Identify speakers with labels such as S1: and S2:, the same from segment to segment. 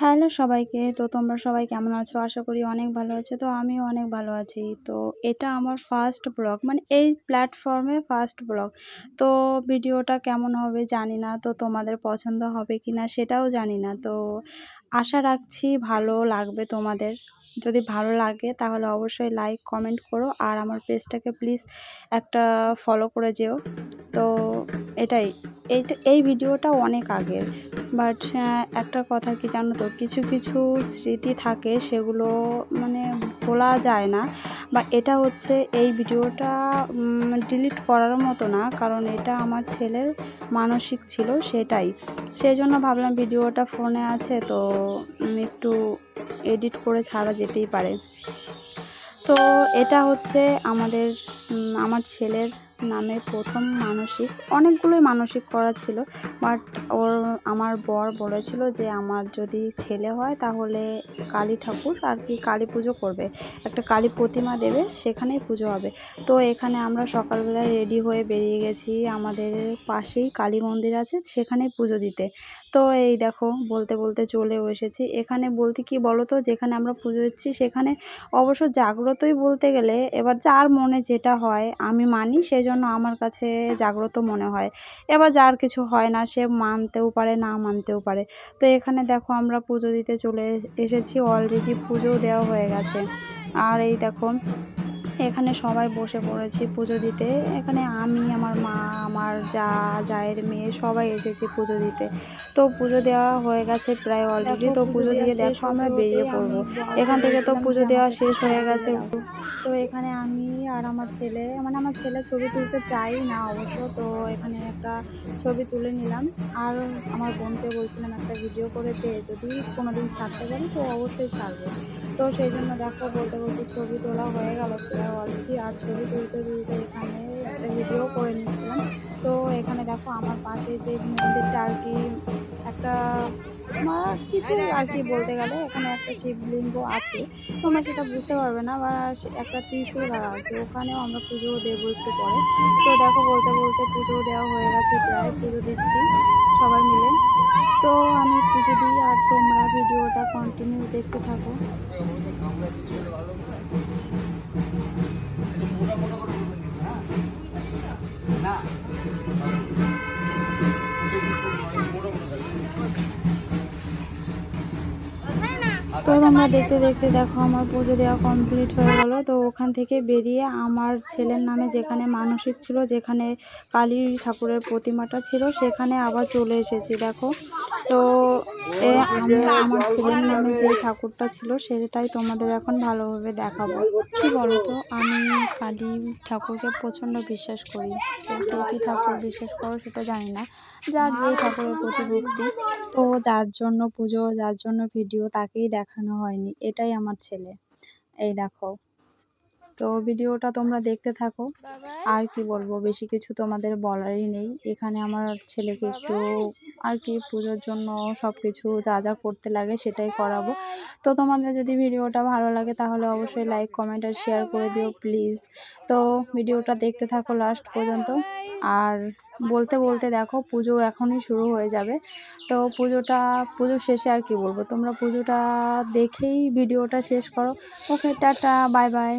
S1: Hello সবাইকে। তো তোমরা সবাই কেমন আছো? আশা করি অনেক ভালো আছো। তো আমিও অনেক ভালো আছি। তো এটা আমার ফার্স্ট ব্লগ মানে এই প্ল্যাটফর্মে ফার্স্ট ব্লগ তো ভিডিওটা কেমন হবে জানি না। তো তোমাদের পছন্দ হবে কি না সেটাও জানি না। তো আশা রাখছি ভালো লাগবে তোমাদের। যদি ভালো লাগে তাহলে অবশ্যই লাইক কমেন্ট করো। আর আমার পেজটাকে প্লিজ একটা ফলো করে যেও। তো এটাই। এই ভিডিওটা অনেক আগের। বাট একটা কথা কি জানো তো? কিছু কিছু স্মৃতি থাকে সেগুলো মানে ভোলা যায় না। বা এটা হচ্ছে এই ভিডিওটা ডিলিট করার মতো না, কারণ এটা আমার ছেলের মানসিক ছিল সেটাই। সেই জন্য ভাবলাম ভিডিওটা ফোনে আছে, তো একটু এডিট করে ছাড়া যেতেই পারে। তো, এটা হচ্ছে আমাদের আমার ছেলের নামে প্রথম মানসিক, অনেকগুলোই মানসিক করা ছিল বাট ওর, আমার বর বলেছিল যে আমার যদি ছেলে হয় তাহলে কালী ঠাকুর আর কি কালী পুজো করবে। একটা কালী প্রতিমা দেবে, সেখানেই পুজো হবে। তো এখানে আমরা সকালবেলায় রেডি হয়ে বেরিয়ে গেছি, আমাদের পাশেই কালী মন্দির আছে, সেখানেই পুজো দিতে। তো এই দেখো, বলতে বলতে চলেও এসেছি। এখানে বলতে কি বলো তো যেখানে আমরা পুজো দিচ্ছি সেখানে অবশ্য জাগ্রতই বলতে গেলে, এবার যার মনে যেটা হয়, আমি মানি সেই জন্য আমার কাছে জাগ্রত মনে হয়। এবার যার কিছু হয় না, সে মানতেও পারে, না মানতেও পারে। তো এখানে দেখো আমরা পুজো দিতে চলে এসেছি অলরেডি পুজো দেওয়া হয়ে গেছে। আর এই দেখো এখানে সবাই বসে পড়েছি পুজো দিতে। এখানে আমি আমার মা আমার যা জায়ের মেয়ে সবাই এসেছি পুজো দিতে। তো পুজো দেওয়া হয়ে গেছে প্রায় অলরেডি তো পুজো দিয়ে দেখো আমরা বেরিয়ে পড়ব। এখান থেকে তো পুজো দেওয়া শেষ হয়ে গেছে। তো এখানে আমি আর আমার ছেলে মানে আমার ছেলে ছবি তুলতে চাই না অবশ্য তো এখানে একটা ছবি তুলে নিলাম। আর আমার বোনকে বলছিলাম একটা ভিডিও করে দে যদি কোনো দিন ছাড়তে পারি তো অবশ্যই ছাড়বো। তো সেই জন্য দেখো বলতে বলতে ছবি তোলা হয়ে গেল প্রায় অলরেডি আর ছবি তুলতে তুলতে এখানে ভিডিও করে নিচ্ছিলাম তো এখানে দেখো আমার পাশে যে মন্দিরটা আর কি, একটা কিছু আর কি বলতে গেলে এখানে একটা শিবলিঙ্গ আছে। তোমরা সেটা বুঝতে পারবে না, বা একটা ত্রিশূল আছে, ওখানেও আমরা পুজো দেবো একটু পরে। তো দেখো বলতে বলতে পুজো দেওয়া হয়ে গেছে, প্রায় পুজো দিচ্ছি সবাই মিলে। তো আমি পুজো দিই আর তোমরা ভিডিওটা কন্টিনিউ দেখতে থাকো। তো তোমরা দেখতে দেখতে দেখো, আমার পুজো দেওয়া কমপ্লিট হয়ে গেলো। তো ওখান থেকে বেরিয়ে আমার ছেলের নামে যেখানে মানসিক ছিল, যেখানে কালী ঠাকুরের প্রতিমাটা ছিল, সেখানে আবার চলে এসেছি, দেখো। তো আমরা আমার ছেলের নামে যে ঠাকুরটা ছিল, সেটাই তোমাদের এখন ভালোভাবে দেখাবো। কি বলো তো আমি কালী ঠাকুরকে প্রচণ্ড বিশ্বাস করি। তো কে ঠাকুর বিশ্বাস করো সেটা জানি না। যার যেই ঠাকুরের প্রতি ভক্তি, তো যার জন্য পুজো, যার জন্য ভিডিও তাকেই দেখানো হয়নি এটাই আমার ছেলে। এই দেখো তো ভিডিওটা তোমরা দেখতে থাকো। আর কি বলব, বেশি কিছু তোমাদের বলারই নেই। এখানে আমার ছেলেকে একটু আর কি পুজোর জন্য সব কিছু যা যা করতে লাগে সেটাই করাবো। তো তোমাদের যদি ভিডিওটা ভালো লাগে তাহলে অবশ্যই লাইক কমেন্ট আর শেয়ার করে দিও প্লিজ তো ভিডিওটা দেখতে থাকো লাস্ট পর্যন্ত। আর বলতে বলতে দেখো, পুজো এখনই শুরু হয়ে যাবে। তো পুজোটা, পুজো শেষে আর কি বলব, তোমরা পুজোটা দেখেই ভিডিওটা শেষ করো। ওকে টাটা বাই বাই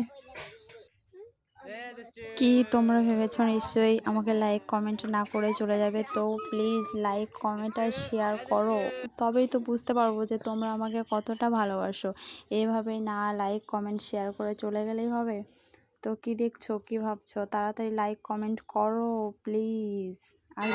S1: কি তোমরা ভেবেছ? নিশ্চয়ই আমাকে লাইক কমেন্ট না করে চলে যাবে। তো প্লিজ লাইক কমেন্ট আর শেয়ার করো। তবেই তো বুঝতে পারব যে তোমরা আমাকে কতটা ভালোবাসো। এইভাবে না লাইক কমেন্ট শেয়ার করে চলে গেলেই হবে। তো কি দেখছ? কি ভাবছ? তাড়াতাড়ি লাইক কমেন্ট করো প্লিজ আর